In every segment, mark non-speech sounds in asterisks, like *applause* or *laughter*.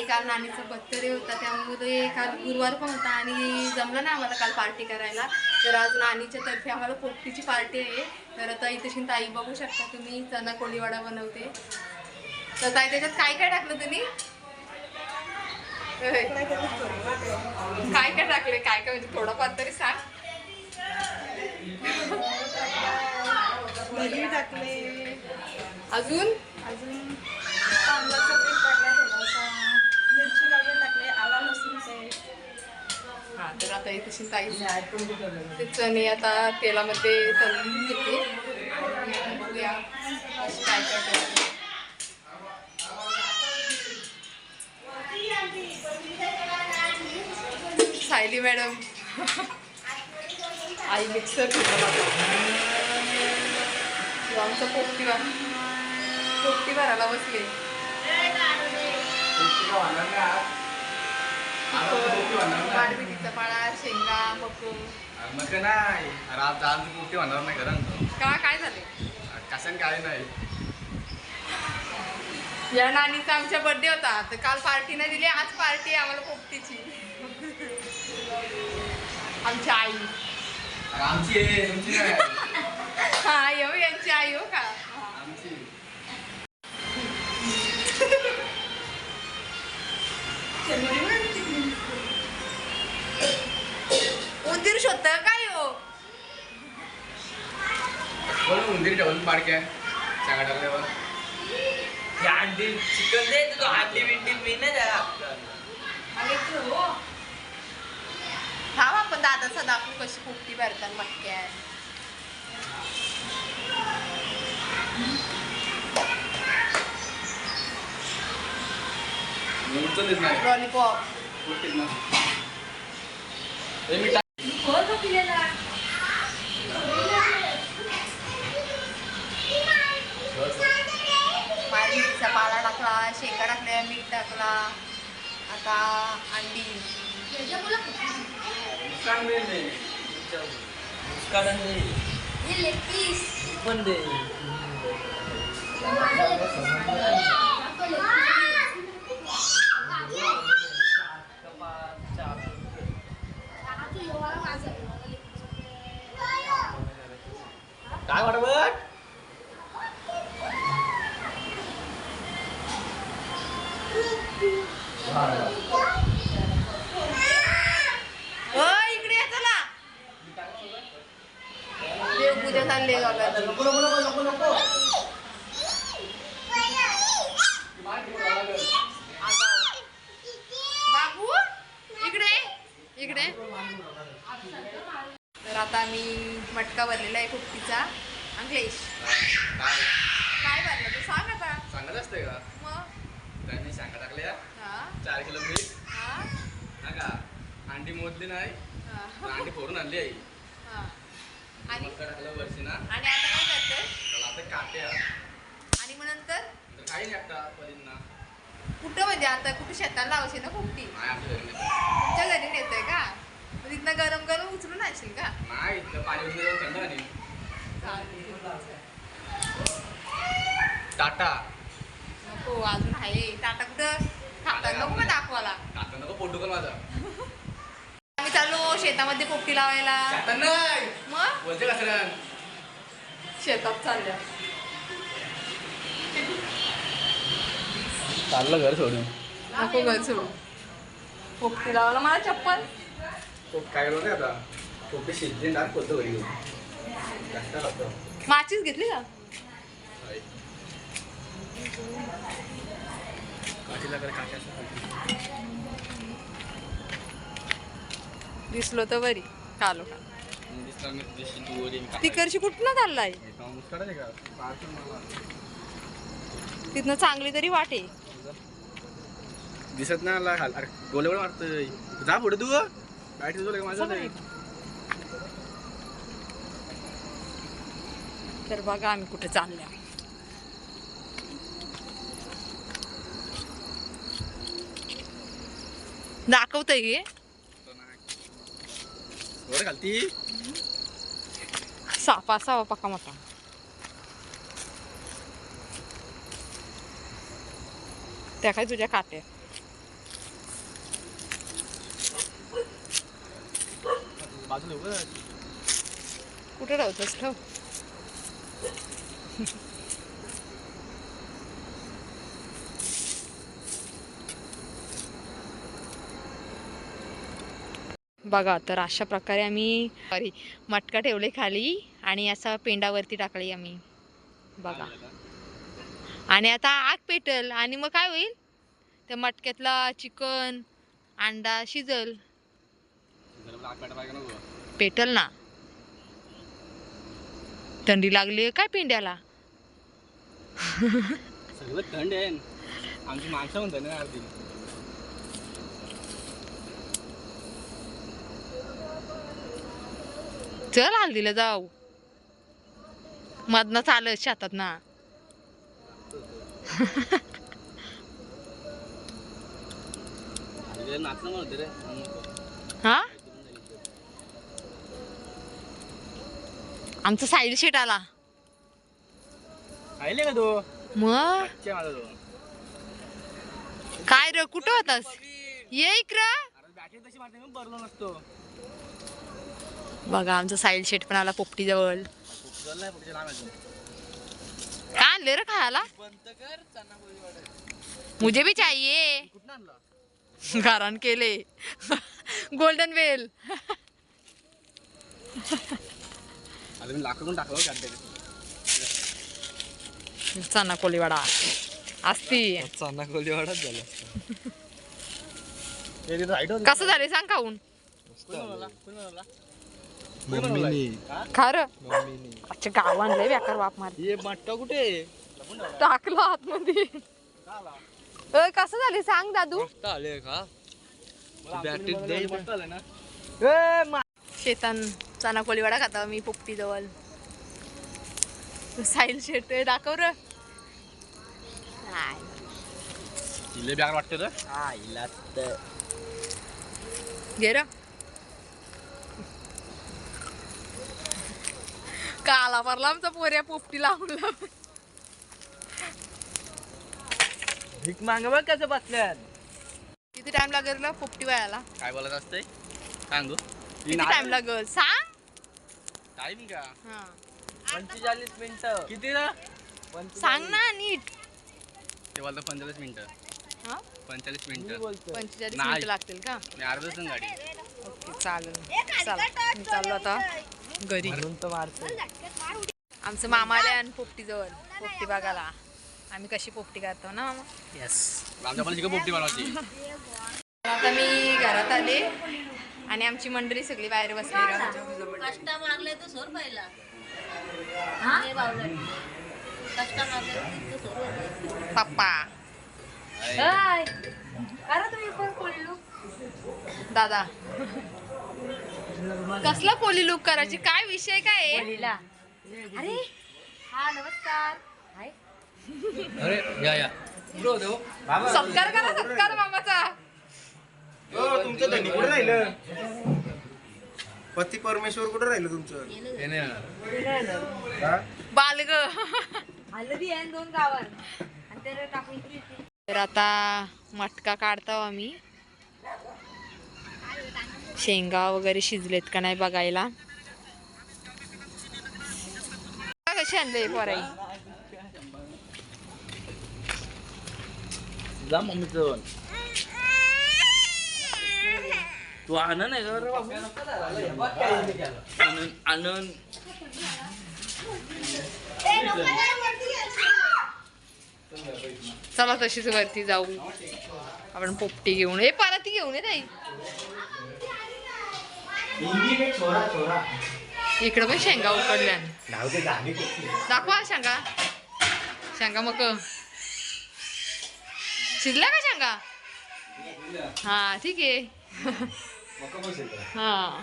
काल नानीचा बर्थडे होता त्यामुळे काल गुरुवार पण होता आणि जमलं ना आम्हाला काल पार्टी करायला. तर आज नानीच्या तर्फे आम्हाला पोपटीची पार्टी आहे. तर आता इथे ताई बघू शकता तुम्ही चना कोळीवाडा बनवते. तर ताई त्याच्यात काय काय टाकलं तुम्ही. काय काय टाकले काय काय म्हणजे थोडंफार तरी सांग. टाकले. अजून? अजून तांदळाचं पीठ टाकलं थोडासा मिरची वगैरे टाकले आला लसूण पेस्ट हा आता इथे ताई ते चणे आता तेलामध्ये तळून घेते. बघूया काय काय करते. सायली मॅडम. आई मिक्सर आमचं पोपटी भर पोपटी भरायला बसले पाळा शेंगा मको. मग नाही. अरे आज आज मोठी होणार नाही खरं का? काय झाले? कशाने काय नाही. या नानीचा आमच्या बर्थडे होता. तर काल पार्टी नाही दिली आज पार्टी आहे आम्हाला पोपटीची. आमची आई. अरे आमची आहे तुमची नाही. हा येऊ यांची आई हो का? आमची. ठेवून पाडक्या सांगा टाकल्यावर हे अंडी चिकन दे तू अंडी बिंडी मी नाही द्या थांब आपण कशी पोपटी भरतात मटक्या. उचलत नाही. लॉलीपॉप मी काढून दे पण दे कुट्टीचा अंकलेश काय? काय भरलं तू? सांग आता. सांगत असते का? मग. त्यांनी सांगा टाकल्या हा. चार किलो पीठ हा. हा का? अंडी मोजली नाही. हा, अंडी फोडून आणली आई. हा. आणि? टाकलं वरची ना. आणि आता काय करते? त्याला आता काट्या आणि मग नंतर? तर काही नाही आता पलींना. कुठं म्हणजे आता? कुठं शेताला लावायची ना कुट्टी नाही घरी नाही. तुमच्या घरी नेतोय का? मग तिथनं गरम गरम उचलून आणशील का? नाही इथलं पाणी उचलून जाऊन थंड आणि टाटा. नको अजून आहे. टाटा कुठं? खाता नको का दाखवाला टाटा नको पोटू पण माझा. आम्ही चाललो शेतामध्ये पोपटी लावायला. टाटा नाही. मग? बोलते शेतात चालल्या. चाललं घर सोडून. नको घर सोडू पोपटी लावायला मला चप्पल. काय करतो आता? पोपटी शिजली डाक कोणतं घरी घेऊन. माचीच घेतली का? दिसलो तर बरी. कालो का तिकडची कुठनं चाललाय? तिथनं चांगली तरी वाटे दिसत नाही आला अरे गोले गोळे मारतोय. जा पुढे तू काय तुझं माझं तर बघा आम्ही कुठे चालल्या. दाखवत हे. सापा सावा पका मोठा. त्या काय तुझ्या काट्या कुठे ठेवतोस? ठेव. बघा तर अशा प्रकारे आम्ही सॉरी मटका ठेवले खाली आणि असा पेंडावरती टाकली आम्ही. बघा. आणि आता आग पेटल आणि मग काय होईल? त्या मटक्यातला चिकन अंडा शिजल. पेटल ना. थंडी लागली काय पेंड्याला? सगळं थंड आहे. आमची माणसं म्हणतात ना अर्धी. चल हल्दीला जाऊ. मधनं चालत शेतात ना. हा? आमचा साईड शेट आला. आले का तो? मग? अच्छा माझा तो. काय र कुठं होतास? ये इकडं. अरे बॅटरी तशी मारते मी भरलो नसतो. बघा आमचा साईड शेट पण आला पोपटी जवळ नाही पुढच्या लांब आहे काय आणले रे खायला? मुझे भी चाहिए. आणला? घरान केले. *laughs* गोल्डन वेल *laughs* अरे मी लाकडून टाकलं काढते चना कोलीवाडा. असती चना वाढत झालं. कसं झाले सांग खाऊन? खा र. अच्छा गाव आणलंय बेकार बाप मार. हे कुठे टाकलं आतमध्ये. अय, कसं झाले सांग दादू? आले का? बॅटरी द्यायची ना. शेतान चना कोलीवाडा खाता मी पोपटी जवळ. साईल शेट दाखव र. इले बॅग वाटते तर आईला तर घे र. काला परला आमचा पोऱ्या पोपटी लावून. भीक माग बघ कसं बसल्यात. किती टाइम लागेल रे पोपटी वयाला काय बोलत असते सांगू. किती टाइम लागेल? सांग. टाइम का हा. पंचेचाळीस मिनिटं. किती ना? सांग ना नीट. ते बोलतो पंचेचाळीस मिनिटं. हा? पंचेचाळीस मिनिटं. पंचेचाळीस. मिनिटं लागतील का? मी अर्धा तास गाडी. ओके चालेल. चला. मी चाललो आता घरी. म्हणून तर मारतो आमचं मामा आले आणि पोपटी जवळ. पोपटी बघायला. आम्ही कशी पोपटी करतो ना मामा? येस पोपटी बनवायची. आता मी घरात आले. आणि आमची मंडळी सगळी बाहेर बसली कष्ट मागले तर सोर पहिला. हे? बावले. कष्ट मागले तर सोर पप्पा. दादा. कसला कोली लुक करायची? काय विषय काय आहे? अरे. हा नमस्कार. हाय. अरे या या. ब्रो देव सत्कार करा सत्कार मामाचा. तुमचं धनी कुठे राहिलं? पती परमेश्वर कुठे राहिलं तुमचं? नाही येणार. हा? बालग. आलं बी आहे दोन गावात. आणि त्याला टाकून तर आता मटका काढतो आम्ही. शेंगा वगैरे शिजलेत का नाही बघायला. कशी आणले पोराई जा मम्मीचं तू आनंद आहे का? रे बाबू? आनंद आनंद. चला तशीच वरती जाऊ. आपण पोपटी घेऊन ये. परत घेऊन ये ताई. इकडं पण शेंगा उकडल्या. ते? दाखवा शेंगा. शेंगा मग शिजल्या का शेंगा? हा ठीक आहे. हा.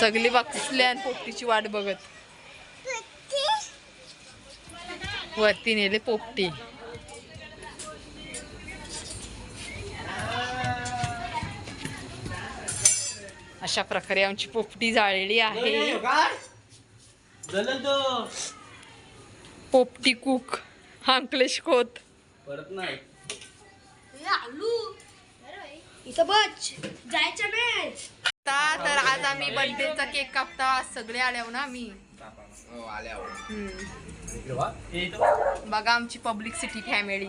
सगळी बघल्या आणि पोपटीची वाट बघत. वरती नेले पोपटी. अशा प्रकारे आमची पोपटी जाळलेली आहे. पोपटी कुक अंकलेश खोत. परत नाही. इथं बच जायचं मॅच आता तर आज आम्ही बर्थडेचा केक कापता. आज सगळे आल्यावर ना आम्ही. हम्म. बघा. आमची पब्लिक सिटी फॅमिली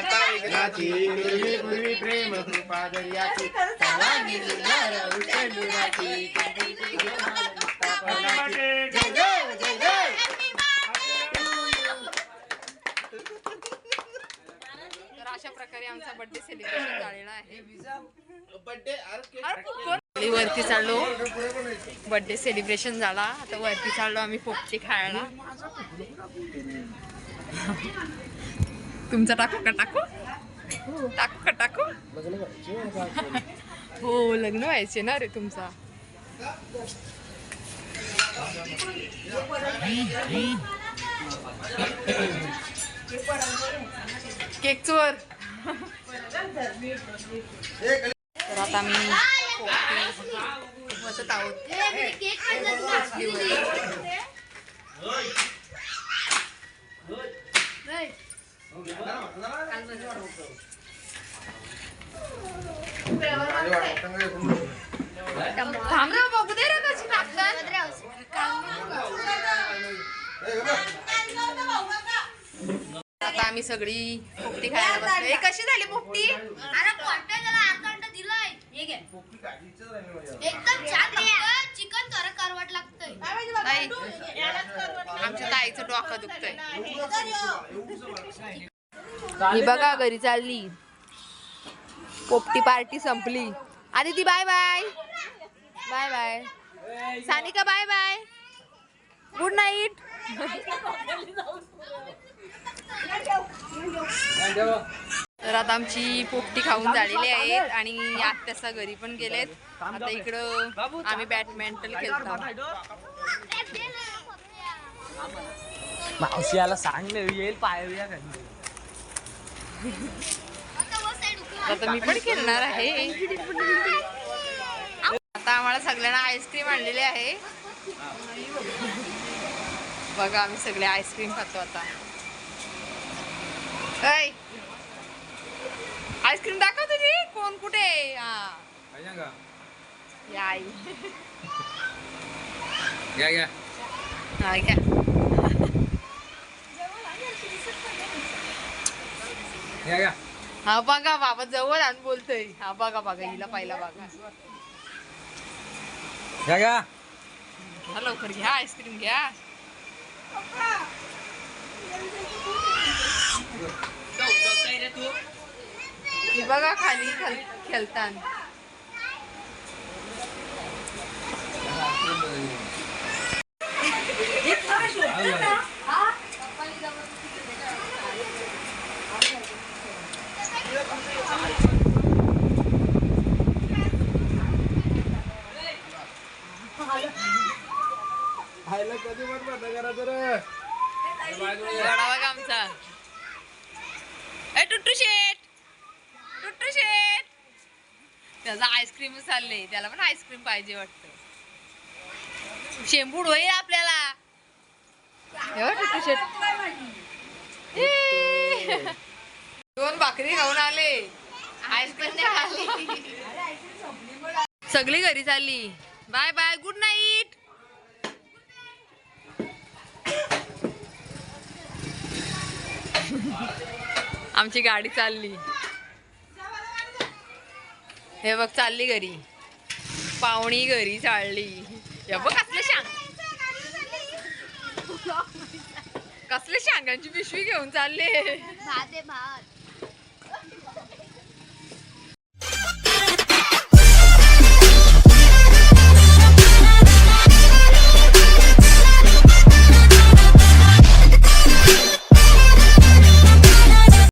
पूर्वी पूर्वी प्रेम कृपा दर्याची. सर्वांगी सुंदर विठ्ठलुराची. जय जय जय जय. तर अशा प्रकारे आमचा बर्थडे सेलिब्रेशन झालेला आहे. वरती चाललो. बर्थडे सेलिब्रेशन झाला. आता वरती चाललो आम्ही पोपटी खायला. तुमचा टाकू का टाकू? टाकू का टाकू? हो लग्न व्हायचे ना रे तुमचा. केक चोर. तर आता मी बसत आहोत. थांब रे बघू दे रे कशी आता आम्ही सगळी पोपटी खायला बसलो ए, कशी झाली पोपटी? हे घे. एकदम छान चिकन जरा करवट लागतंय. डोकं दुखतंय. ही बघा घरी चालली. पोपटी पार्टी संपली. आधी ती bye bye bye bye Sanika bye bye good night तर आता आमची पोपटी खाऊन झालेली आहेत आणि आत्याचा घरी पण गेलेत. आता इकडं आम्ही बॅडमिंटन खेळतो. मावशी याला सांग ना येईल पाय आता मी पण खेळणार आहे. आता आम्हाला सगळ्यांना आईस्क्रीम आणलेली आहे. बघा आम्ही सगळे आईस्क्रीम खातो आता. आईस्क्रीम दाखव तुझी. कोण कुठे आहे? या आई. *laughs* घ्या घ्या. हा हा बघा बाबा जवळ आणि बोलतोय. हा बघा बघा हिला पाहिला बघा. घ्या लवकर घ्या आईस्क्रीम घ्या. ही बघा खाली खेळ- खेळताना खायला कधी पण बंद करा तर रडा बघा आमचा? ए टुट्टू शेट टुट्टू शेट त्याचा आईस्क्रीम चालले त्याला पण आईस्क्रीम पाहिजे वाटतं. शेंबूड होईल आपल्याला. टुट्टू शेट दोन भाकरी खाऊन आले. आईस्क्रीम खाल्ली. सगळी घरी चालली. Bye bye. गुड नाईट आमची गाडी चालली. हे बघ चालली घरी. पाहुणी घरी चालली. हे बघ कसले शांग कसले शांगांची पिशवी घेऊन चालले. भात भात.